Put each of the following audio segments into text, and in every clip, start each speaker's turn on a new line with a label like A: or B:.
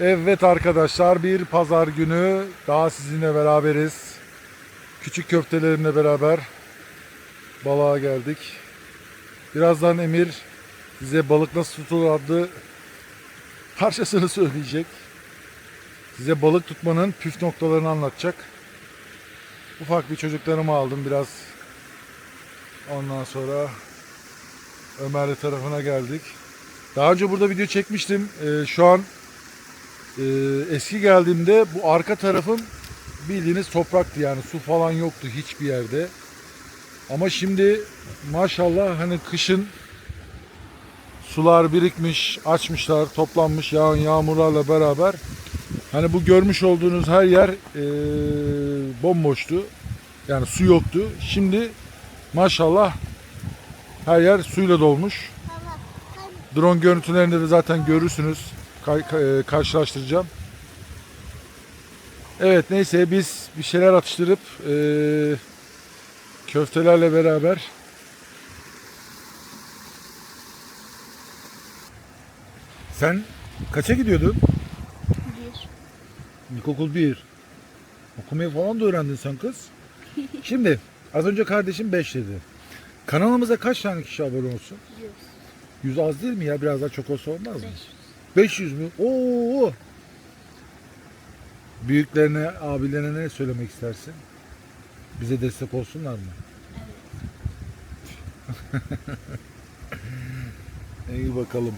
A: Evet arkadaşlar bir pazar günü daha sizinle beraberiz. Küçük köftelerimle beraber balığa geldik. Birazdan Emir size balık nasıl tutulur adlı parçasını söyleyecek. Size balık tutmanın püf noktalarını anlatacak. Ufak bir çocuklarımı aldım biraz. Ondan sonra Ömerli tarafına geldik. Daha önce burada video çekmiştim. Ee, şu an ee, eski geldiğimde bu arka tarafım bildiğiniz topraktı yani su falan yoktu hiçbir yerde. Ama şimdi maşallah hani kışın sular birikmiş, açmışlar, toplanmış yağan yağmurlarla beraber hani bu görmüş olduğunuz her yer ee, bomboştu. Yani su yoktu. Şimdi maşallah her yer suyla dolmuş. Drone görüntülerinde de zaten görürsünüz. E, karşılaştıracağım. Evet neyse biz bir şeyler atıştırıp e, köftelerle beraber Sen kaça gidiyordun?
B: Bir.
A: İlkokul 1. Okumayı falan da öğrendin sen kız. Şimdi az önce kardeşim 5 dedi. Kanalımıza kaç tane kişi abone olsun?
B: Yüz.
A: 100 az değil mi ya? Biraz daha çok olsa olmaz mı?
B: Beş.
A: 500 mü? Oo! Büyüklerine, abilerine ne söylemek istersin? Bize destek olsunlar mı? İyi bakalım.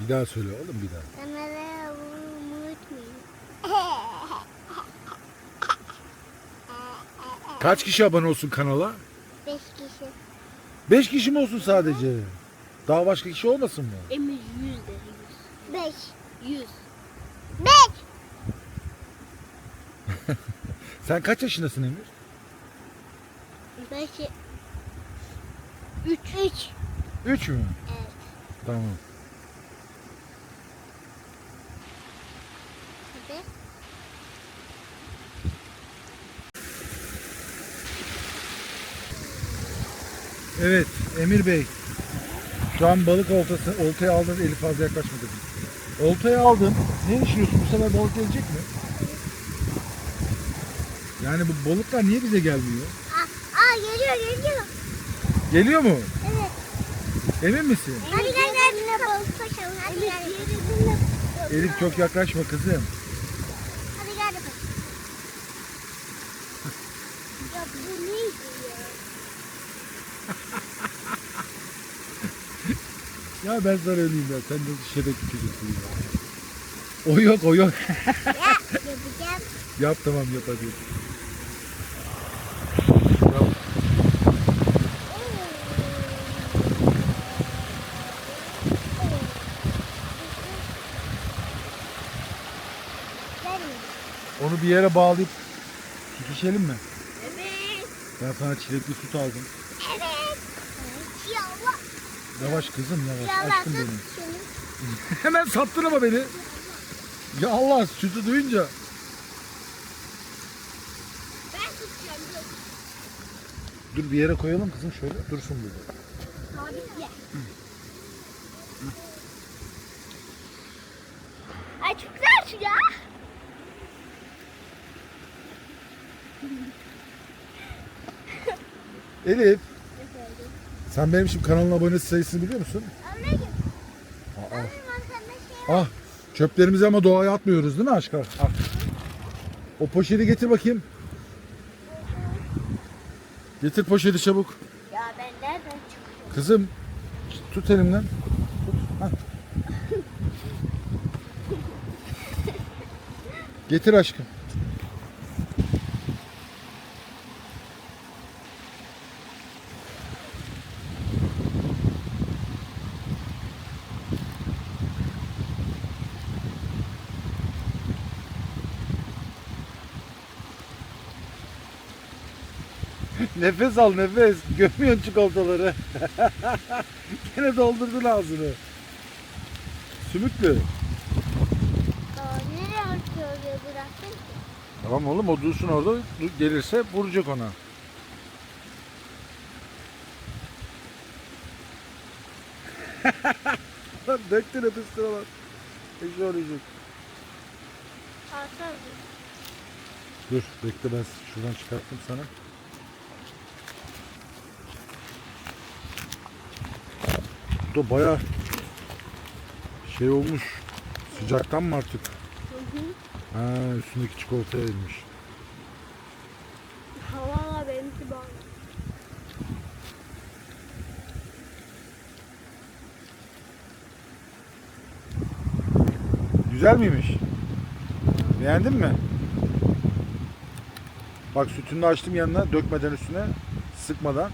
A: Bir daha söyle oğlum bir daha. Kaç kişi abone olsun kanala?
B: Beş kişi.
A: 5 kişi mi olsun sadece? Daha başka kişi olmasın mı?
B: Emir yüz de yüz. Beş. Yüz.
A: Sen kaç yaşındasın Emir?
B: Beş. Üç. Üç.
A: 3 mü?
B: Evet.
A: Tamam.
B: Hadi.
A: Evet Emir Bey. Şu an balık oltası, oltayı aldın eli fazla yaklaşma dedim. Oltayı aldın. Ne düşünüyorsun? Bu sefer balık gelecek mi? Yani bu balıklar niye bize gelmiyor?
B: Aa, aa geliyor geliyor.
A: Geliyor mu?
B: Evet.
A: Emin misin?
B: Hadi gel gel. Hadi gel.
A: Elif çok yaklaşma kızım.
B: Hadi gel bakalım. ya bu neydi ya?
A: Ya ben sana öleyim ya. Sen de şebek çocuksun ya. O yok o yok.
B: Ya yapacağım.
A: Yap tamam yap hadi. Yap. Onu bir yere bağlayıp tutuşalım mı?
B: Evet.
A: Ben sana çilekli süt aldım.
B: Evet.
A: Yavaş kızım yavaş.
B: Yallah.
A: Aşkım benim. Hemen sattın ama beni. Ya Allah sütü duyunca.
B: Ben tutacağım. dur.
A: Dur bir yere koyalım kızım şöyle dursun burada.
B: Sabit ye. Ay çok güzel şu ya.
A: Elif sen benim şimdi kanalın abonesi sayısını biliyor musun?
B: Anneciğim.
A: Aa,
B: şey
A: ah çöplerimizi ama doğaya atmıyoruz değil mi aşkım? Al. O poşeti getir bakayım. Getir poşeti çabuk.
B: Ya ben nereden çıkıyorum?
A: Kızım tut elimden. Tut. Hah. Getir aşkım. Nefes al nefes. Gömüyorsun çikolataları. Gene doldurdun ağzını. Sümüklü.
B: Aa, nereye artık öyle bıraktın ki?
A: Tamam oğlum o dursun orada. Gelirse vuracak ona. Lan döktü nefesine bak. Eşi olacak.
B: Alsana.
A: Dur bekle ben şuradan çıkarttım sana. Da baya şey olmuş. Sıcaktan mı artık? Ha üstündeki çikolata erimiş.
B: Valla benimki bağlı.
A: Güzel miymiş? Beğendin mi? Bak sütünü açtım yanına dökmeden üstüne sıkmadan.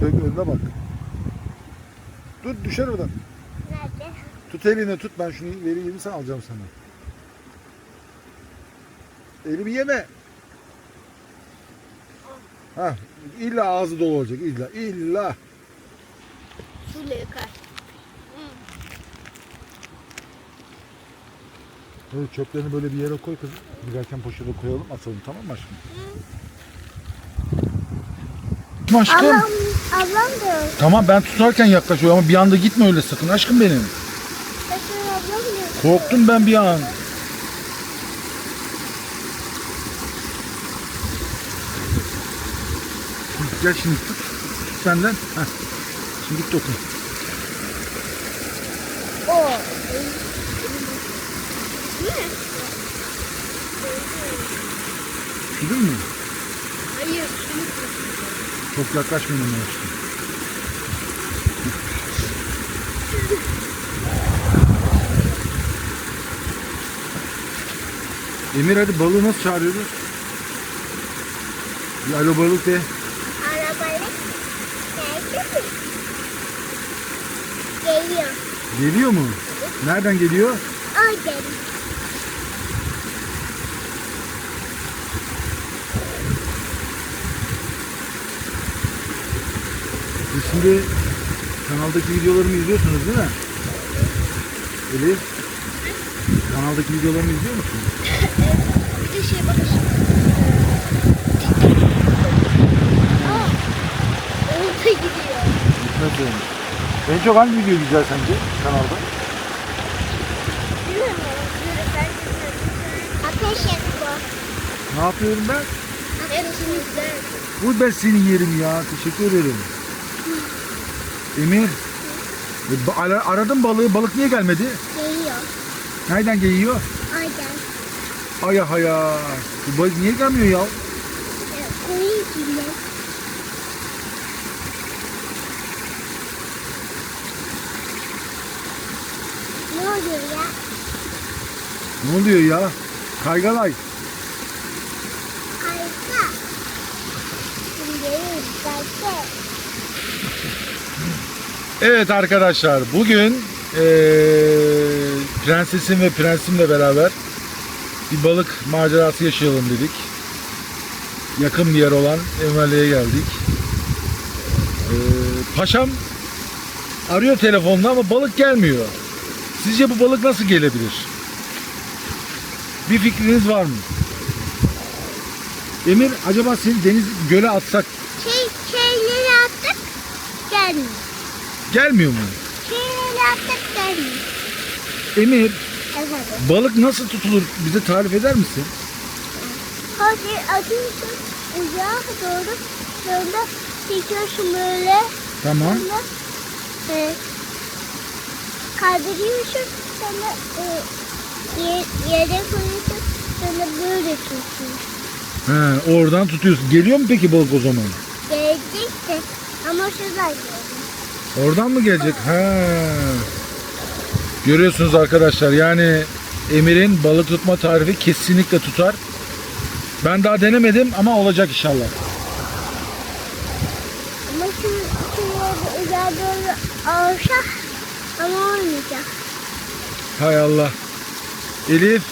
A: Dök önüne bak. Dur düşer oradan.
B: Nerede?
A: Tut elini tut ben şunu vereyim sen alacağım sana. Elimi yeme. Ha, illa ağzı dolu olacak illa illa.
B: Suyla yıkar.
A: Evet, çöplerini böyle bir yere koy kızım. Giderken poşete koyalım atalım tamam mı aşkım? Aşkım.
B: Ablam, ablam da.
A: Tamam ben tutarken yaklaşıyor ama bir anda gitme öyle sakın aşkım benim.
B: Bakın ablam da.
A: Korktum ben bir an. Gel şimdi tut. Tut senden. Heh. Şimdi git dokun.
B: O. Ne?
A: Üşüdün mü?
B: Hayır.
A: Çok yaklaşmayın ona aşkım. Emir hadi balığı nasıl çağırıyoruz? Bir alo balık de.
B: Arabalık. Geldi mi? Geliyor.
A: Geliyor mu? Nereden geliyor?
B: O geliyor.
A: Şimdi kanaldaki videolarımı izliyorsunuz değil mi? Elif. Kanaldaki videolarımı izliyor musun?
B: Bir de şey bakışım. Aa. Orada gidiyor.
A: Nasıl yani? En çok hangi video güzel sence kanalda?
B: Bilmiyorum. Ateş yakıyor.
A: Ne yapıyorum ben?
B: Güzel.
A: Bu ben senin yerim ya. Teşekkür ederim. Emir. e, ara- Aradım balığı. Balık niye gelmedi?
B: Geliyor.
A: Nereden geliyor?
B: Aynen.
A: Aya haya. Bu balık niye gelmiyor ya?
B: Koyun gibi. Ne oluyor ya?
A: Ne oluyor ya? Kaygalay.
B: Harika. Şimdi yükselte.
A: Evet arkadaşlar bugün eee, prensesim ve prensimle beraber bir balık macerası yaşayalım dedik. Yakın bir yer olan Emre'ye geldik. Eee, paşam arıyor telefonla ama balık gelmiyor. Sizce bu balık nasıl gelebilir? Bir fikriniz var mı? Emir acaba seni deniz göle atsak
B: Şey, şeyleri attık. Gelmiyor.
A: Gelmiyor mu?
B: Şeyleri attık gelmiyor.
A: Emir
B: Efendim.
A: Balık nasıl tutulur? Bize tarif eder misin?
B: Hadi atıyorsun. Uzağa doğru. Sonra çekiyorsun böyle.
A: Tamam.
B: Sonra e, kaydırıyorsun. Sonra e, ye- yere koyuyorsun. Sonra böyle tutuyorsun.
A: He, oradan tutuyorsun. Geliyor mu peki balık o zaman?
B: Gelecek de ama şuradan geldi.
A: Oradan mı gelecek? He. Görüyorsunuz arkadaşlar yani Emir'in balık tutma tarifi kesinlikle tutar. Ben daha denemedim ama olacak inşallah.
B: Ama şu şuraya uzağa doğru olsa ama olmayacak.
A: Hay Allah. Elif.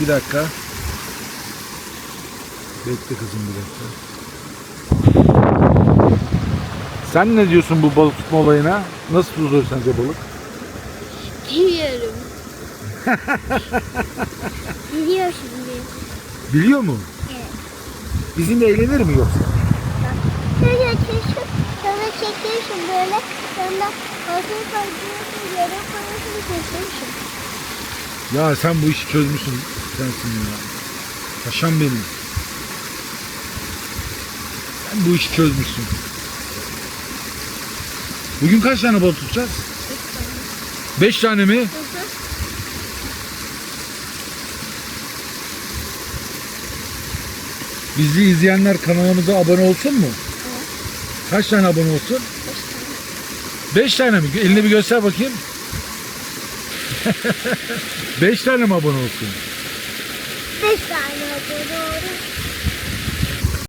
A: Bir dakika. Bekle kızım bir dakika. Sen ne diyorsun bu balık tutma olayına? Nasıl tutulur sence balık?
B: Biliyorum. Biliyor şimdi.
A: Biliyor mu?
B: Evet.
A: Bizimle eğlenir mi yoksa?
B: Şöyle çekiyorsun, sonra çekiyorsun böyle, sonra ortaya koyuyorsun, yere koyuyorsun, çekiyorsun.
A: Ya sen bu işi çözmüşsün sensin ya. Paşam benim. Sen bu işi çözmüşsün. Bugün kaç tane balık tutacağız? Beş tane mi?
B: Hı hı.
A: Bizi izleyenler kanalımıza abone olsun mu? Kaç tane abone olsun? Beş tane mi? Elini bir göster bakayım. Beş tane mi abone olsun?
B: Beş tane oldu doğru.